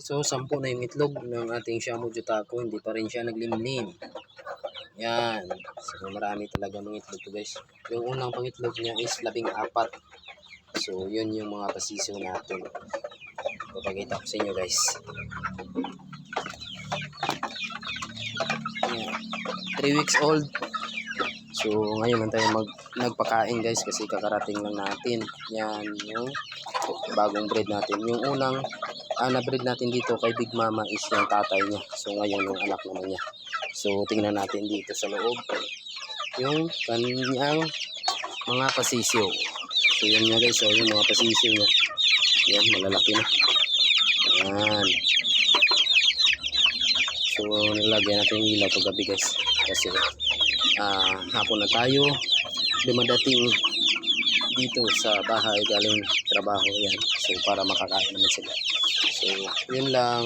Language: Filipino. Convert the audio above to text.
So, sampu na yung itlog ng ating Shamu Jutako. Hindi pa rin siya naglimlim. Yan. So, marami talaga ng itlog to guys. Yung unang pangitlog niya is labing apat. So, yun yung mga pasisiw natin. Papakita ko sa inyo guys. Yan. 3 weeks old. So, ngayon lang tayo mag, nagpakain guys kasi kakarating lang natin. Yan yung bagong breed natin. Yung unang ah, na-breed natin dito kay Big Mama is yung tatay niya. So, ngayon yung anak naman niya. So, tingnan natin dito sa loob yung kanyang mga pasisiw. So, yan nga guys. So, yung mga pasisiw niya. Yan, malalaki na. Yan. So, nilagyan natin yung ilaw paggabi guys. Kasi, ah, hapon na tayo dumadating dito sa bahay galing trabaho yan. So, para makakain naman sila. So, yun lang.